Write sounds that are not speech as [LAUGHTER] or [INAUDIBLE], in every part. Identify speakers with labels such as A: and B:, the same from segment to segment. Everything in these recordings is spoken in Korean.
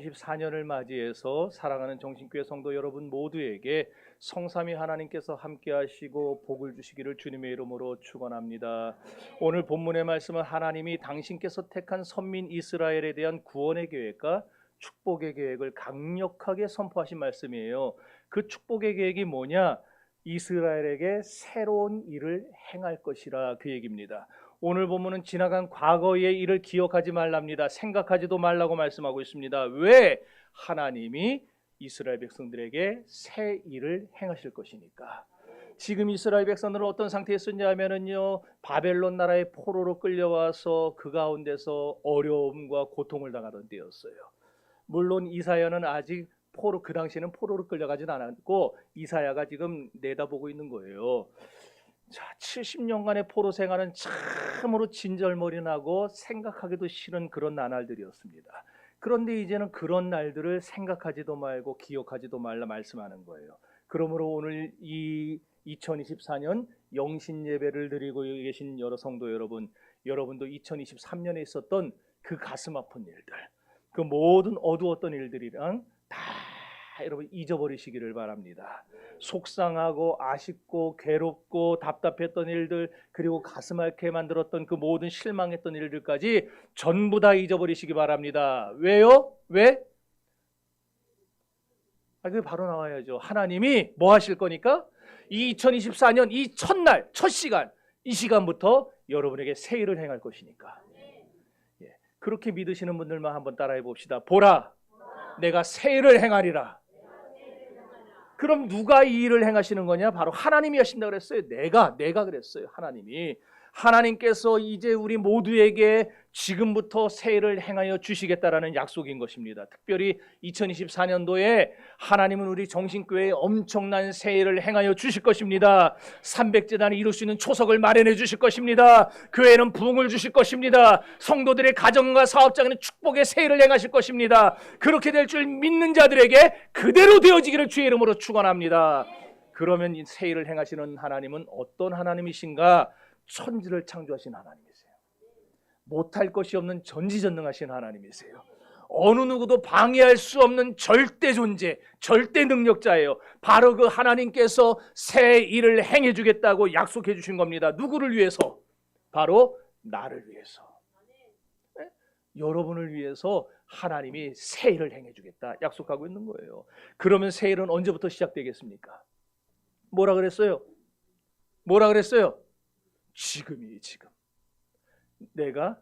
A: 2024년을 맞이해서 사랑하는 정신교회 성도 여러분 모두에게 성삼위 하나님께서 함께 하시고 복을 주시기를 주님의 이름으로 축원합니다. 오늘 본문의 말씀은 하나님이 당신께서 택한 선민 이스라엘에 대한 구원의 계획과 축복의 계획을 강력하게 선포하신 말씀이에요. 그 축복의 계획이 뭐냐? 이스라엘에게 새로운 일을 행할 것이라 그 얘기입니다. 오늘 본문은 지나간 과거의 일을 기억하지 말랍니다. 생각하지도 말라고 말씀하고 있습니다. 왜? 하나님이 이스라엘 백성들에게 새 일을 행하실 것이니까. 지금 이스라엘 백성들은 어떤 상태에 있었냐면은요 바벨론 나라의 포로로 끌려와서 그 가운데서 어려움과 고통을 당하던 때였어요. 물론 이사야는 아직 포로 그 당시에는 포로로 끌려가진 않았고 이사야가 지금 내다보고 있는 거예요. 자, 70년간의 포로 생활은 참으로 진절머리 나고 생각하기도 싫은 그런 나날들이었습니다. 그런데 이제는 그런 날들을 생각하지도 말고 기억하지도 말라 말씀하는 거예요. 그러므로 오늘 이 2024년 영신 예배를 드리고 계신 여러 성도 여러분, 여러분도 2023년에 있었던 그 가슴 아픈 일들, 그 모든 어두웠던 일들이랑 다 여러분 잊어버리시기를 바랍니다. 속상하고 아쉽고 괴롭고 답답했던 일들 그리고 가슴 앓게 만들었던 그 모든 실망했던 일들까지 전부 다 잊어버리시기 바랍니다. 왜요? 왜? 아, 그게 바로 나와야죠. 하나님이 뭐 하실 거니까? 이 2024년 이 첫날, 첫 시간, 이 시간부터 여러분에게 새 일을 행할 것이니까. 예, 그렇게 믿으시는 분들만 한번 따라해 봅시다. 보라, 내가 새 일을 행하리라. 그럼 누가 이 일을 행하시는 거냐? 바로 하나님이 하신다 그랬어요. 내가 내가 그랬어요. 하나님이 하나님께서 이제 우리 모두에게 지금부터 새 일을 행하여 주시겠다라는 약속인 것입니다. 특별히 2024년도에 하나님은 우리 정신교회에 엄청난 새 일을 행하여 주실 것입니다. 300재단이 이룰 수 있는 초석을 마련해 주실 것입니다. 교회는 부흥을 주실 것입니다. 성도들의 가정과 사업장에는 축복의 새 일을 행하실 것입니다. 그렇게 될 줄 믿는 자들에게 그대로 되어지기를 주의 이름으로 축원합니다. 그러면 이새 일을 행하시는 하나님은 어떤 하나님이신가? 천지를 창조하신 하나님이세요. 못할 것이 없는 전지전능하신 하나님이세요. 어느 누구도 방해할 수 없는 절대 존재, 절대 능력자예요. 바로 그 하나님께서 새 일을 행해 주겠다고 약속해 주신 겁니다. 누구를 위해서? 바로 나를 위해서. 네? 여러분을 위해서 하나님이 새 일을 행해 주겠다 약속하고 있는 거예요. 그러면 새 일은 언제부터 시작되겠습니까? 뭐라 그랬어요? 뭐라 그랬어요? 지금이 지금. 내가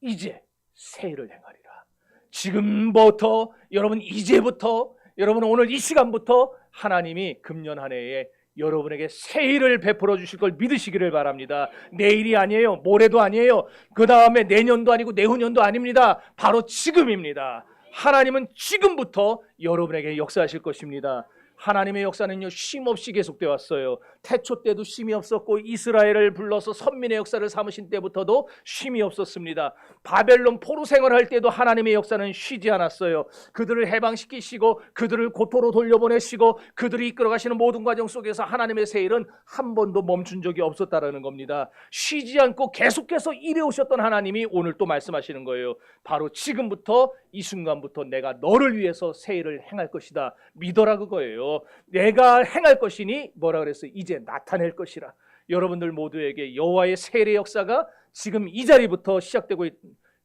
A: 이제 새 일을 행하리라. 지금부터 여러분 이제부터 여러분 오늘 이 시간부터 하나님이 금년 한 해에 여러분에게 새 일을 베풀어 주실 걸 믿으시기를 바랍니다. 내일이 아니에요. 모레도 아니에요. 그 다음에 내년도 아니고 내후년도 아닙니다. 바로 지금입니다. 하나님은 지금부터 여러분에게 역사하실 것입니다. 하나님의 역사는요 쉼없이 계속되어 왔어요. 태초 때도 쉼이 없었고 이스라엘을 불러서 선민의 역사를 삼으신 때부터도 쉼이 없었습니다. 바벨론 포로 생활할 때도 하나님의 역사는 쉬지 않았어요. 그들을 해방시키시고 그들을 고토로 돌려보내시고 그들이 이끌어 가시는 모든 과정 속에서 하나님의 새 일은 한 번도 멈춘 적이 없었다라는 겁니다. 쉬지 않고 계속해서 일해 오셨던 하나님이 오늘 또 말씀하시는 거예요. 바로 지금부터 이 순간부터 내가 너를 위해서 새 일을 행할 것이다. 믿어라 그거예요. 내가 행할 것이니 뭐라 그랬어요? 이제 나타낼 것이라. 여러분들 모두에게 여호와의 세례 역사가 지금 이 자리부터 시작되고 있,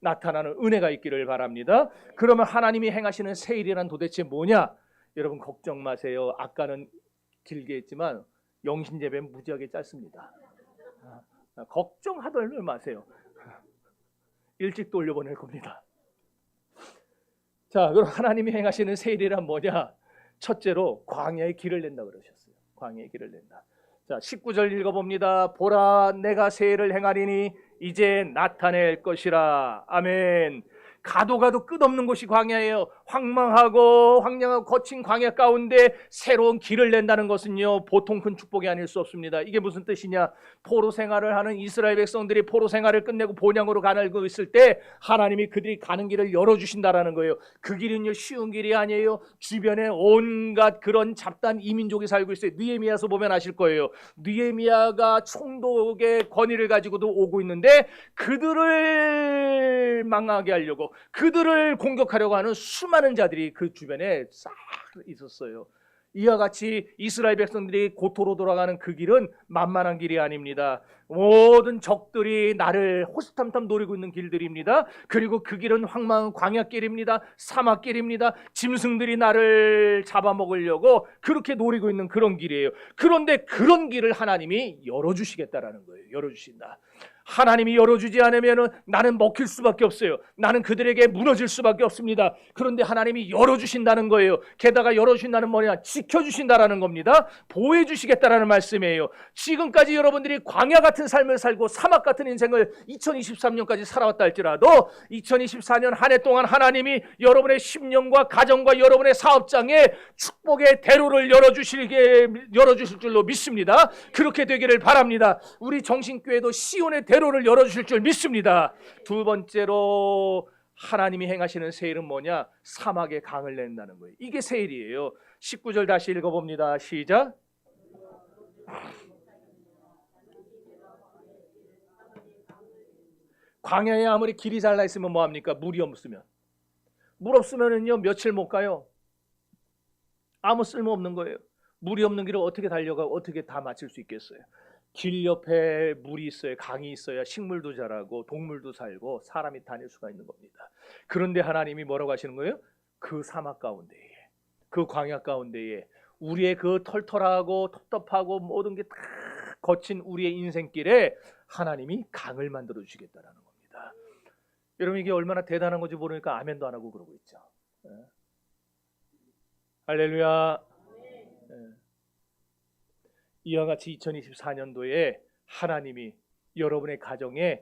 A: 나타나는 은혜가 있기를 바랍니다. 그러면 하나님이 행하시는 새 일이란 도대체 뭐냐? 여러분 걱정 마세요. 아까는 길게 했지만 영신 예배는 무지하게 짧습니다. 아, 걱정하들 마세요. 일찍 돌려보낼 겁니다. 자, 그럼 하나님이 행하시는 새 일이란 뭐냐? 첫째로 광야의 길을 낸다 그러셨어요. 광야의 길을 낸다. 자, 19절 읽어봅니다. 보라, 내가 새해를 행하리니 이제 나타낼 것이라. 아멘. 가도 가도 끝없는 곳이 광야예요. 황망하고 황량하고 거친 광야 가운데 새로운 길을 낸다는 것은요 보통 큰 축복이 아닐 수 없습니다. 이게 무슨 뜻이냐? 포로 생활을 하는 이스라엘 백성들이 포로 생활을 끝내고 본향으로 가고 있을 때 하나님이 그들이 가는 길을 열어 주신다라는 거예요. 그 길은요 쉬운 길이 아니에요. 주변에 온갖 그런 잡단 이민족이 살고 있어요. 느헤미야서 보면 아실 거예요. 느헤미야가 총독의 권위를 가지고도 오고 있는데 그들을 망하게 하려고 그들을 공격하려고 하는 수많은 수많은 자들이 그 주변에 싹 있었어요. 이와 같이 이스라엘 백성들이 고토로 돌아가는 그 길은 만만한 길이 아닙니다. 모든 적들이 나를 호시탐탐 노리고 있는 길들입니다. 그리고 그 길은 황망한 광야길입니다. 사막길입니다. 짐승들이 나를 잡아먹으려고 그렇게 노리고 있는 그런 길이에요. 그런데 그런 길을 하나님이 열어주시겠다라는 거예요. 열어주신다. 하나님이 열어주지 않으면 나는 먹힐 수밖에 없어요. 나는 그들에게 무너질 수밖에 없습니다. 그런데 하나님이 열어주신다는 거예요. 게다가 열어주신다는 뭐냐? 지켜주신다라는 겁니다. 보호해주시겠다라는 말씀이에요. 지금까지 여러분들이 광야 같은 삶을 살고 사막 같은 인생을 2023년까지 살아왔다 할지라도 2024년 한 해 동안 하나님이 여러분의 10년과 가정과 여러분의 사업장에 축복의 대로를 열어주시게 열어주실 줄로 믿습니다. 그렇게 되기를 바랍니다. 우리 정신교회도 시온의 대로를 열어주실 줄 믿습니다. 두 번째로 하나님이 행하시는 세일은 뭐냐? 사막에 강을 낸다는 거예요. 이게 세일이에요. 19절 다시 읽어봅니다. 시작. 광야에 아무리 길이 잘나 있으면 뭐 합니까? 물이 없으면. 물 없으면은요 며칠 못 가요. 아무 쓸모 없는 거예요. 물이 없는 길을 어떻게 달려가 어떻게 다 마칠 수 있겠어요? 길 옆에 물이 있어야 강이 있어야 식물도 자라고 동물도 살고 사람이 다닐 수가 있는 겁니다. 그런데 하나님이 뭐라고 하시는 거예요? 그 사막 가운데에 그 광야 가운데에 우리의 그 털털하고 텁텁하고 모든 게 다 거친 우리의 인생길에 하나님이 강을 만들어 주시겠다라는 겁니다. 여러분 이게 얼마나 대단한 건지 모르니까 아멘도 안 하고 그러고 있죠. 예. 할렐루야. 예. 이와 같이 2024년도에 하나님이 여러분의 가정에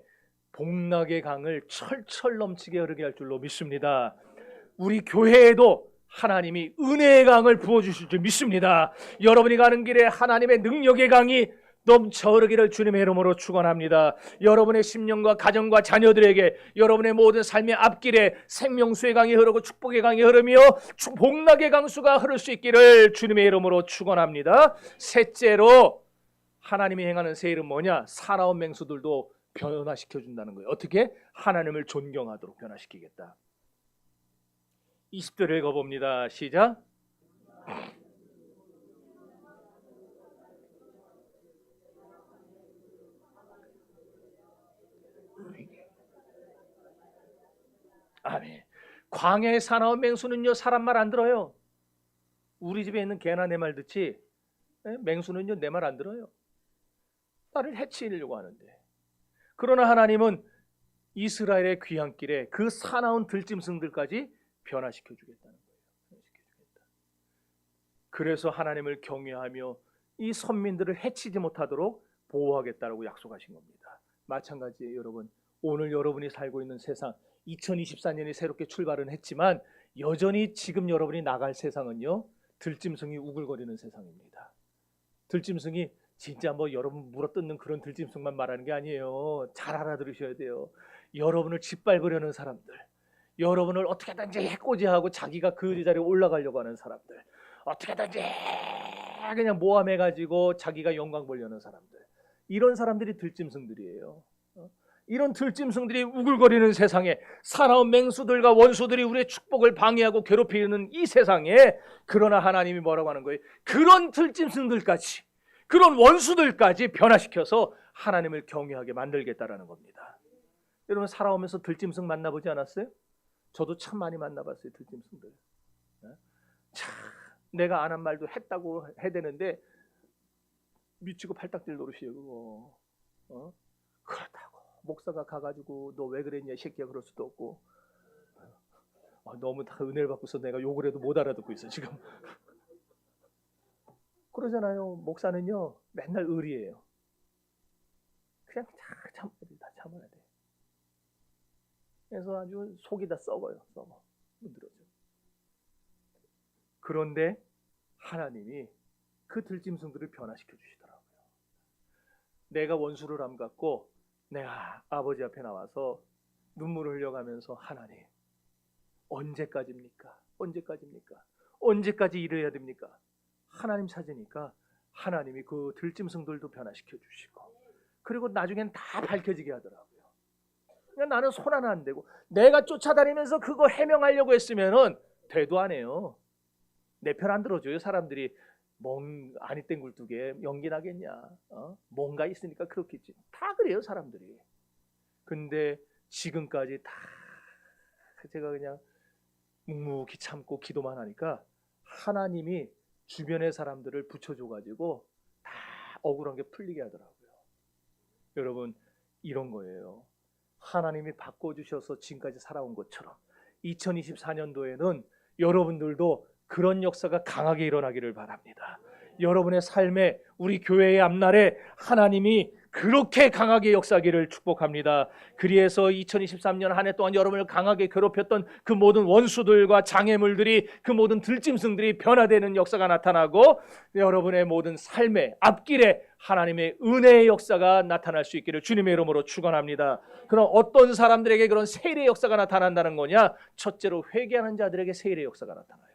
A: 복락의 강을 철철 넘치게 흐르게 할 줄로 믿습니다. 우리 교회에도 하나님이 은혜의 강을 부어 주실 줄 믿습니다. 여러분이 가는 길에 하나님의 능력의 강이 넘쳐 흐르기를 주님의 이름으로 축원합니다. 여러분의 심령과 가정과 자녀들에게 여러분의 모든 삶의 앞길에 생명수의 강이 흐르고 축복의 강이 흐르며 축- 복락의 강수가 흐를 수 있기를 주님의 이름으로 축원합니다. 셋째로 하나님이 행하는 세일은 뭐냐? 사나운 맹수들도 변화시켜 준다는 거예요. 어떻게? 하나님을 존경하도록 변화시키겠다. 20절을 읽어봅니다. 시작. 아멘. 광야의 사나운 맹수는요 사람 말 안 들어요. 우리 집에 있는 개나 내 말 듣지. 예? 맹수는요 내 말 안 들어요. 나를 해치려고 하는데. 그러나 하나님은 이스라엘의 귀향길에 그 사나운 들짐승들까지 변화시켜 주겠다는 거예요. 그래서 하나님을 경외하며 이 선민들을 해치지 못하도록 보호하겠다라고 약속하신 겁니다. 마찬가지예요, 여러분. 오늘 여러분이 살고 있는 세상 2024년이 새롭게 출발은 했지만 여전히 지금 여러분이 나갈 세상은요. 들짐승이 우글거리는 세상입니다. 들짐승이 진짜 뭐 여러분 물어뜯는 그런 들짐승만 말하는 게 아니에요. 잘 알아들으셔야 돼요. 여러분을 짓밟으려는 사람들, 여러분을 어떻게든지 해코지하고 자기가 그 자리에 올라가려고 하는 사람들, 어떻게든지 그냥 모함해가지고 자기가 영광 보려는 사람들, 이런 사람들이 들짐승들이에요. 어? 이런 들짐승들이 우글거리는 세상에 사나운 맹수들과 원수들이 우리의 축복을 방해하고 괴롭히는 이 세상에 그러나 하나님이 뭐라고 하는 거예요? 그런 들짐승들까지 그런 원수들까지 변화시켜서 하나님을 경외하게 만들겠다라는 겁니다. 여러분 살아오면서 들짐승 만나보지 않았어요? 저도 참 많이 만나봤어요 들짐승들. 네? 참 내가 안 한 말도 했다고 해야 되는데 미치고 팔딱질 노릇이에요 그거. 어? 목사가 가가지고 너 왜 그랬냐 이 새끼야 그럴 수도 없고 아, 너무 다 은혜를 받고서 내가 욕을 해도 못 알아듣고 있어 지금. [LAUGHS] 그러잖아요. 목사는요 맨날 의리예요. 그냥 다 참아야 돼, 다 참아야 돼. 그래서 아주 속이 다 썩어요, 썩어, 문드러져. 그런데 하나님이 그 들짐승들을 변화시켜 주시더라고요. 내가 원수를 암갖고 내가 아버지 앞에 나와서 눈물을 흘려가면서 하나님 언제까지입니까? 언제까지입니까? 언제까지 이래야 됩니까? 하나님 찾으니까 하나님이 그 들짐승들도 변화시켜 주시고 그리고 나중엔 다 밝혀지게 하더라고요. 그러니까 나는 손 하나 안 대고 내가 쫓아다니면서 그거 해명하려고 했으면은 대도 안 해요. 내 편 안 들어줘요. 사람들이 멍 아니 땡 굴뚝에 연기 나겠냐? 어? 뭔가 있으니까 그렇겠지. 다 그래요 사람들이. 근데 지금까지 다 제가 그냥 묵묵히 참고 기도만 하니까 하나님이 주변의 사람들을 붙여줘가지고 다 억울한 게 풀리게 하더라고요. 여러분 이런 거예요. 하나님이 바꿔주셔서 지금까지 살아온 것처럼 2024년도에는 여러분들도 그런 역사가 강하게 일어나기를 바랍니다. 여러분의 삶에 우리 교회의 앞날에 하나님이 그렇게 강하게 역사하기를 축복합니다. 그리해서 2023년 한 해 동안 여러분을 강하게 괴롭혔던 그 모든 원수들과 장애물들이 그 모든 들짐승들이 변화되는 역사가 나타나고 여러분의 모든 삶의 앞길에 하나님의 은혜의 역사가 나타날 수 있기를 주님의 이름으로 축원합니다. 그럼 어떤 사람들에게 그런 세일의 역사가 나타난다는 거냐? 첫째로 회개하는 자들에게 세일의 역사가 나타나요.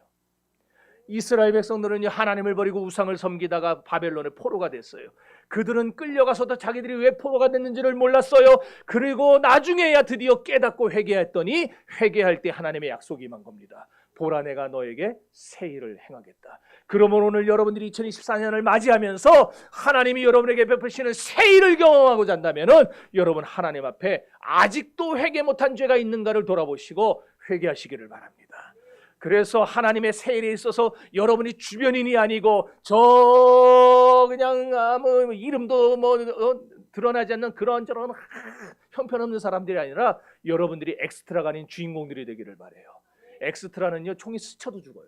A: 이스라엘 백성들은 하나님을 버리고 우상을 섬기다가 바벨론의 포로가 됐어요. 그들은 끌려가서도 자기들이 왜 포로가 됐는지를 몰랐어요. 그리고 나중에야 드디어 깨닫고 회개했더니 회개할 때 하나님의 약속이 임한 겁니다. 보라 내가 너에게 새 일을 행하겠다. 그러면 오늘 여러분들이 2024년을 맞이하면서 하나님이 여러분에게 베푸시는 새 일을 경험하고자 한다면은 여러분 하나님 앞에 아직도 회개 못한 죄가 있는가를 돌아보시고 회개하시기를 바랍니다. 그래서 하나님의 세일에 있어서 여러분이 주변인이 아니고 저 그냥 아무 이름도 뭐 어, 드러나지 않는 그런 저런 형편없는 사람들이 아니라 여러분들이 엑스트라가 아닌 주인공들이 되기를 바래요. 엑스트라는요 총이 스쳐도 죽어요.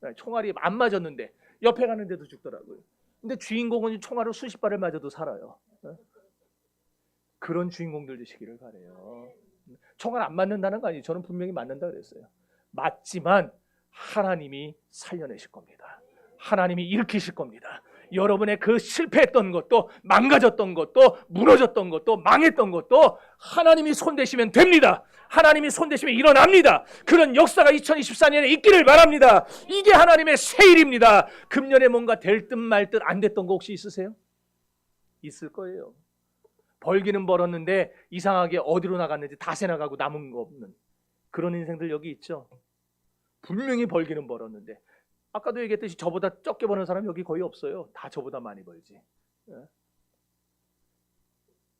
A: 네, 총알이 안 맞았는데 옆에 가는데도 죽더라고요. 근데 주인공은 총알을 수십 발을 맞아도 살아요. 네? 그런 주인공들 되시기를 바래요. 총알 안 맞는다는 거 아니에요. 저는 분명히 맞는다 그랬어요. 맞지만 하나님이 살려내실 겁니다. 하나님이 일으키실 겁니다. 여러분의 그 실패했던 것도 망가졌던 것도 무너졌던 것도 망했던 것도 하나님이 손대시면 됩니다. 하나님이 손대시면 일어납니다. 그런 역사가 2024년에 있기를 바랍니다. 이게 하나님의 세일입니다. 금년에 뭔가 될 듯 말 듯 안 됐던 거 혹시 있으세요? 있을 거예요. 벌기는 벌었는데 이상하게 어디로 나갔는지 다 새 나가고 남은 거 없는 그런 인생들 여기 있죠. 분명히 벌기는 벌었는데 아까도 얘기했듯이 저보다 적게 버는 사람 여기 거의 없어요. 다 저보다 많이 벌지. 예?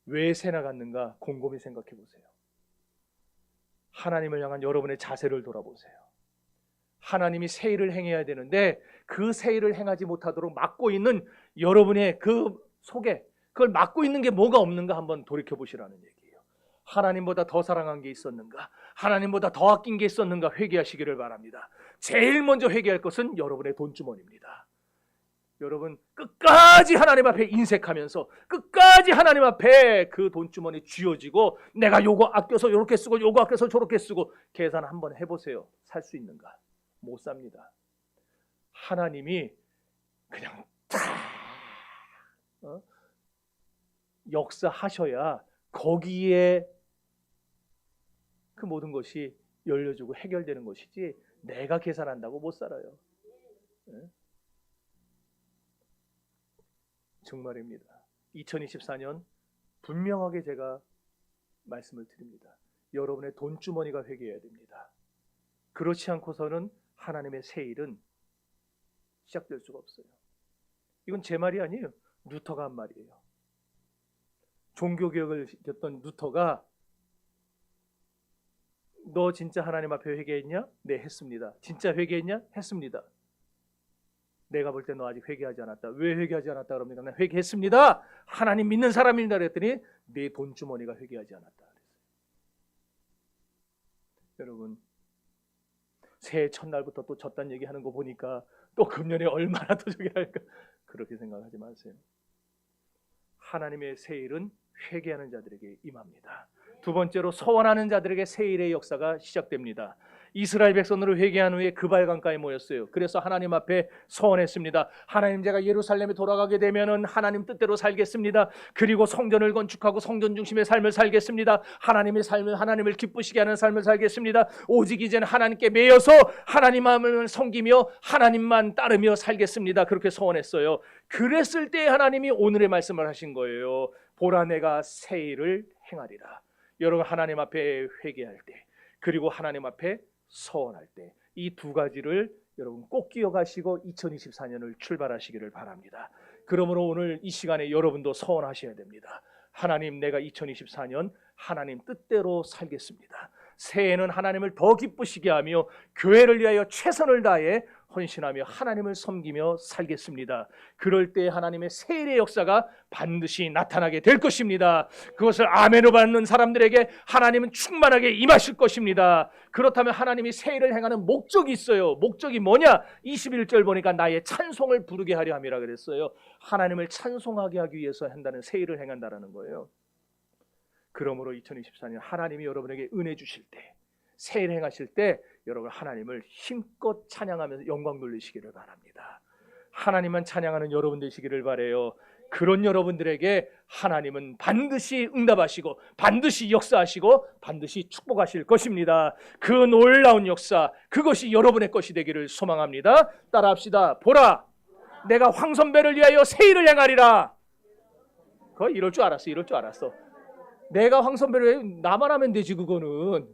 A: 왜새 나갔는가 곰곰이 생각해 보세요. 하나님을 향한 여러분의 자세를 돌아보세요. 하나님이 새 일을 행해야 되는데 그새 일을 행하지 못하도록 막고 있는 여러분의 그 속에 그걸 막고 있는 게 뭐가 없는가 한번 돌이켜 보시라는 얘기예요. 하나님보다 더 사랑한 게 있었는가? 하나님보다 더 아낀 게 있었는가? 회개하시기를 바랍니다. 제일 먼저 회개할 것은 여러분의 돈주머니입니다. 여러분 끝까지 하나님 앞에 인색하면서 끝까지 하나님 앞에 그 돈주머니 쥐어지고 내가 요거 아껴서 요렇게 쓰고 요거 아껴서 저렇게 쓰고 계산 한번 해보세요. 살 수 있는가? 못 삽니다. 하나님이 그냥 다 어? 역사하셔야 거기에 그 모든 것이 열려주고 해결되는 것이지 내가 계산한다고 못 살아요. 예? 정말입니다. 2024년 분명하게 제가 말씀을 드립니다. 여러분의 돈주머니가 회개해야 됩니다. 그렇지 않고서는 하나님의 새 일은 시작될 수가 없어요. 이건 제 말이 아니에요. 루터가 한 말이에요. 종교개혁을 시켰던 루터가 너 진짜 하나님 앞에 회개했냐? 네, 했습니다. 진짜 회개했냐? 했습니다. 내가 볼 때 너 아직 회개하지 않았다. 왜 회개하지 않았다 그럽니까? 난 회개했습니다. 하나님 믿는 사람입니다. 그랬더니 내 돈주머니가 회개하지 않았다. 여러분 새해 첫날부터 또 졌단 얘기하는 거 보니까 또 금년에 얼마나 더 저기 할까 그렇게 생각하지 마세요. 하나님의 새 일은 회개하는 자들에게 임합니다. 두 번째로 서원하는 자들에게 새 일의 역사가 시작됩니다. 이스라엘 백성으로 회개한 후에 그발 강가에 모였어요. 그래서 하나님 앞에 서원했습니다. 하나님 제가 예루살렘에 돌아가게 되면은 하나님 뜻대로 살겠습니다. 그리고 성전을 건축하고 성전 중심의 삶을 살겠습니다. 하나님의 삶을 하나님을 기쁘시게 하는 삶을 살겠습니다. 오직 이제는 하나님께 매여서 하나님만을 섬기며 하나님만 따르며 살겠습니다. 그렇게 서원했어요. 그랬을 때 하나님이 오늘의 말씀을 하신 거예요. 보라 내가 새 일을 행하리라. 여러분 하나님 앞에 회개할 때 그리고 하나님 앞에 서원할 때 이 두 가지를 여러분 꼭 기억하시고 2024년을 출발하시기를 바랍니다. 그러므로 오늘 이 시간에 여러분도 서원하셔야 됩니다. 하나님 내가 2024년 하나님 뜻대로 살겠습니다. 새해에는 하나님을 더 기쁘시게 하며 교회를 위하여 최선을 다해 헌신하며 하나님을 섬기며 살겠습니다. 그럴 때 하나님의 세일의 역사가 반드시 나타나게 될 것입니다. 그것을 아멘으로 받는 사람들에게 하나님은 충만하게 임하실 것입니다. 그렇다면 하나님이 세일을 행하는 목적이 있어요. 목적이 뭐냐? 21절 보니까 나의 찬송을 부르게 하려 함이라 그랬어요. 하나님을 찬송하게 하기 위해서 한다는 세일을 행한다라는 거예요. 그러므로 2024년 하나님이 여러분에게 은혜 주실 때 세일 행하실 때 여러분 하나님을 힘껏 찬양하면서 영광 돌리시기를 바랍니다. 하나님만 찬양하는 여러분 되시기를 바래요. 그런 여러분들에게 하나님은 반드시 응답하시고 반드시 역사하시고 반드시 축복하실 것입니다. 그 놀라운 역사 그것이 여러분의 것이 되기를 소망합니다. 따라합시다. 보라 내가 황선배를 위하여 세일을 행하리라. 그거 이럴 줄 알았어. 이럴 줄 알았어. 내가 황선배를 왜 나만 하면 되지 그거는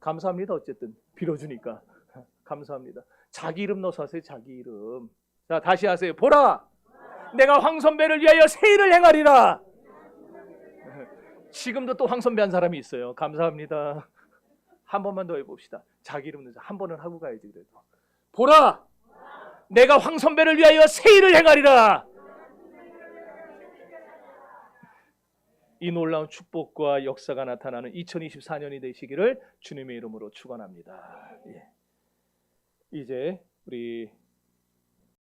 A: 감사합니다. 어쨌든 빌어주니까. [LAUGHS] 감사합니다. 자기 이름 넣어서 하세요 자기 이름. 자 다시 하세요. 보라! 내가 황 선배를 위하여 세일을 행하리라! [LAUGHS] 지금도 또 황 선배 한 사람이 있어요. 감사합니다. 한 번만 더 해봅시다. 자기 이름 넣어서 한 번은 하고 가야지 그래도. 보라! 내가 황 선배를 위하여 세일을 행하리라 이 놀라운 축복과 역사가 나타나는 2024년이 되시기를 주님의 이름으로 축원합니다. 예. 이제 우리